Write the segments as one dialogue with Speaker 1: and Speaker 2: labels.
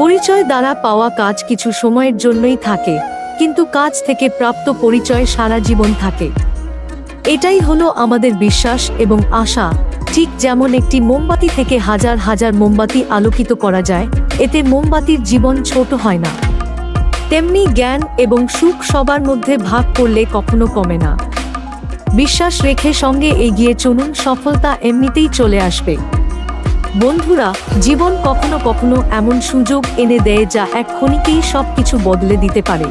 Speaker 1: পরিচয় দ্বারা পাওয়া কাজ কিছু সময়ের জন্যই থাকে, কিন্তু কাজ থেকে প্রাপ্ত পরিচয় সারা জীবন থাকে। এটাই হলো আমাদের বিশ্বাস এবং আশা, ঠিক যেমন একটি মোমবাতি থেকে হাজার হাজার মোমবাতি আলোকিত করা যায়, এতে মোমবাতির জীবন ছোট হয় না। তেমনি জ্ঞান এবং সুখ সবার মধ্যে ভাগ করলে কখনো কমে না। বিশ্বাস রেখে সঙ্গে এগিয়ে চলুন, সফলতা এমনিতেই চলে আসবে। বন্ধুরা, জীবন কখনো কখনো এমন সুযোগ এনে দেয় যা এক সব কিছু বদলে দিতে পারে।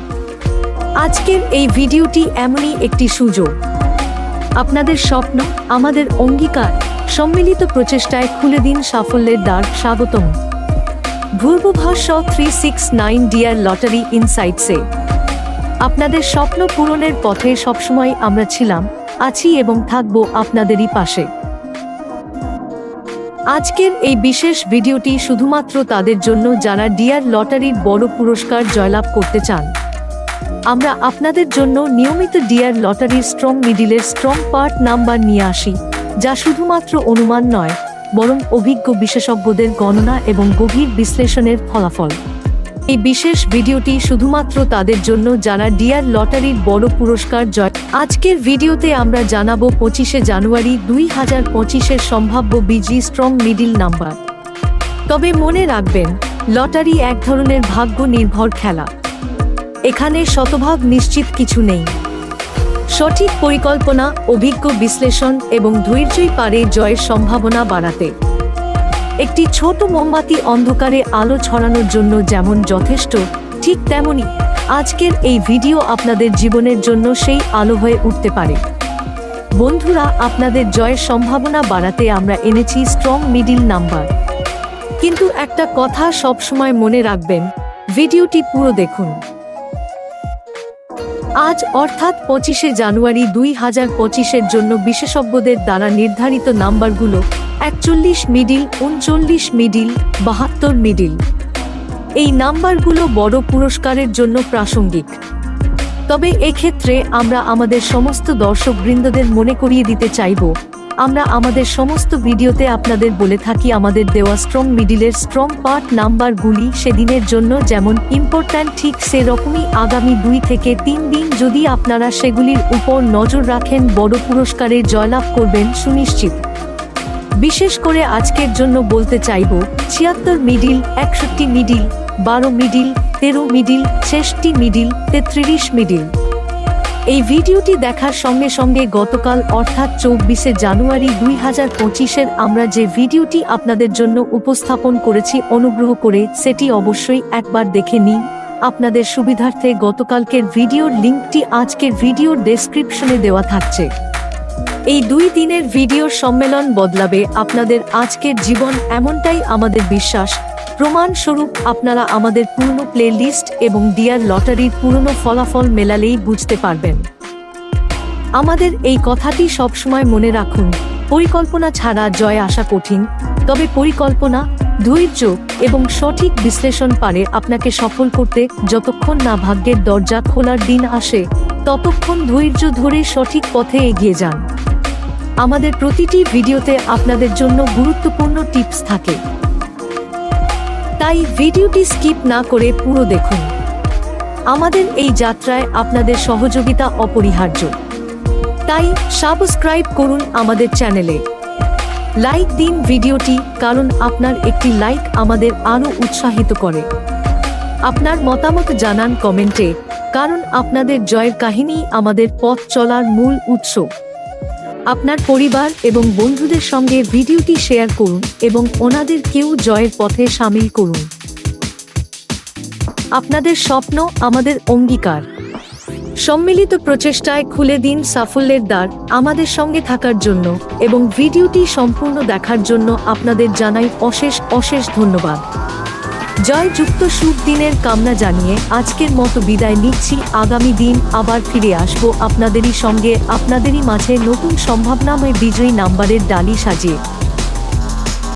Speaker 1: আজকের এই ভিডিওটি এমনই একটি সুযোগ। আপনাদের স্বপ্ন, আমাদের অঙ্গীকার, সম্মিলিত প্রচেষ্টায় খুলে দিন সাফল্যের দ্বার স্বাগতম। ভূর্ভভাষ্য three six nine dear lottery ইনসাইটসে আপনাদের স্বপ্ন পূরণের পথে সবসময় আমরা ছিলাম, আছি এবং থাকব আপনাদেরই পাশে। আজকের এই বিশেষ ভিডিওটি শুধুমাত্র তাদের জন্য যারা ডিয়ার লটারির বড় পুরস্কার জয়লাভ করতে চান। আমরা আপনাদের জন্য নিয়মিত ডিয়ার লটারির স্ট্রং মিডিলের স্ট্রং পার্ট নাম্বার নিয়ে আসি, যা শুধুমাত্র অনুমান নয়, বরং অভিজ্ঞ বিশেষজ্ঞদের গণনা এবং গভীর বিশ্লেষণের ফলাফল। এই বিশেষ ভিডিওটি শুধুমাত্র তাদের জন্য যারা ডিয়ার লটারির বড় পুরস্কার জয়। আজকের ভিডিওতে আমরা জানাব পঁচিশে জানুয়ারি দুই হাজার পঁচিশের সম্ভাব্য বিজি স্ট্রং মিডিল নাম্বার। তবে মনে রাখবেন, লটারি এক ধরনের ভাগ্য নির্ভর খেলা। এখানে শতভাগ নিশ্চিত কিছু নেই। সঠিক পরিকল্পনা, অভিজ্ঞ বিশ্লেষণ এবং ধৈর্যই পারে জয়ের সম্ভাবনা বাড়াতে। একটি ছোট মোমবাতি অন্ধকারে আলো ছড়ানোর জন্য যেমন যথেষ্ট, ঠিক তেমনি আজকের এই ভিডিও আপনাদের জীবনের জন্য সেই আলো হয়ে উঠতে পারে। বন্ধুরা, আপনাদের জয়ের সম্ভাবনা বাড়াতে আমরা এনেছি স্ট্রং মিডিল নাম্বার কিন্তু একটা কথা সবসময় মনে রাখবেন, ভিডিওটি পুরো দেখুন। আজ অর্থাৎ পঁচিশে জানুয়ারি দুই হাজার পঁচিশের জন্য বিশেষজ্ঞদের দ্বারা নির্ধারিত নাম্বারগুলো একচল্লিশ মিডিল, উনচল্লিশ মিডিল, বাহাত্তর মিডিল। এই নাম্বারগুলো বড় পুরস্কারের জন্য প্রাসঙ্গিক। তবে এক্ষেত্রে আমরা আমাদের সমস্ত দর্শকবৃন্দদের মনে করিয়ে দিতে চাইব। আমরা আমাদের সমস্ত ভিডিওতে আপনাদের বলে থাকি, আমাদের দেওয়া স্ট্রং মিডিলের স্ট্রং পার্ট নাম্বারগুলি সেদিনের জন্য যেমন ইম্পর্ট্যান্ট ঠিক সেরকমই আগামী দুই থেকে তিন দিন যদি আপনারা সেগুলির উপর নজর রাখেন, বড় পুরস্কারে জয়লাভ করবেন সুনিশ্চিত। বিশেষ করে আজকের জন্য বলতে চাইব, ছিয়াত্তর মিডিল একষট্টি মিডিল বারো মিডিল তেরো মিডিল ছেষট্টি মিডিল তেত্রিশ মিডিল এই ভিডিওটি দেখার সঙ্গে সঙ্গে গতকাল অর্থাৎ চব্বিশে জানুয়ারি দুই হাজার পঁচিশের আমরা যে ভিডিওটি আপনাদের জন্য উপস্থাপন করেছি অনুগ্রহ করে সেটি অবশ্যই একবার দেখে নিন। আপনাদের সুবিধার্থে গতকালকের ভিডিওর লিঙ্কটি আজকের ভিডিওর ডেসক্রিপশনে দেওয়া থাকছে। এই দুই দিনের ভিডিওর সম্মেলন বদলাবে আপনাদের আজকের জীবন এমনটাই আমাদের বিশ্বাস প্রমাণস্বরূপ আপনারা আমাদের পুরনো প্লে লিস্ট এবং ডিয়ার লটারির পুরনো ফলাফল মেলালেই বুঝতে পারবেন। আমাদের এই কথাটি সবসময় মনে রাখুন, পরিকল্পনা ছাড়া জয় আসা কঠিন, তবে পরিকল্পনা, ধৈর্য এবং সঠিক বিশ্লেষণ পারে আপনাকে সফল করতে যতক্ষণ না ভাগ্যের দরজা খোলার দিন আসে, ততক্ষণ ধৈর্য ধরে সঠিক পথে এগিয়ে যান। আমাদের প্রতিটি ভিডিওতে আপনাদের জন্য গুরুত্বপূর্ণ টিপস থাকে। তাই ভিডিওটি স্কিপ না করে পুরো দেখুন। আমাদের এই যাত্রায় আপনাদের সহযোগিতা অপরিহার্য। তাই সাবস্ক্রাইব করুন আমাদের চ্যানেলে। লাইক দিন ভিডিওটি কারণ আপনার একটি লাইক আমাদের আরও উৎসাহিত করে। আপনার মতামত জানান কমেন্টে, কারণ আপনাদের জয়ের কাহিনী আমাদের পথ চলার মূল উৎস। আপনার পরিবার এবং বন্ধুদের সঙ্গে ভিডিওটি শেয়ার করুন এবং ওনাদের কেউ জয়ের পথে সামিল করুন। আপনাদের স্বপ্ন আমাদের অঙ্গীকার। সম্মিলিত প্রচেষ্টায় খুলে দিন সাফল্যের দ্বার আমাদের সঙ্গে থাকার জন্য এবং ভিডিওটি সম্পূর্ণ দেখার জন্য আপনাদের জানাই অশেষ অশেষ ধন্যবাদ। জয়যুক্ত শুভ দিনের কামনা জানিয়ে আজকের মতো বিদায় নিচ্ছি। আগামী দিন আবার ফিরে আসব আপনাদেরই সঙ্গে, আপনাদেরই মাঝে নতুন সম্ভাবনাময় বিজয়ী নাম্বারের ডালি সাজিয়ে।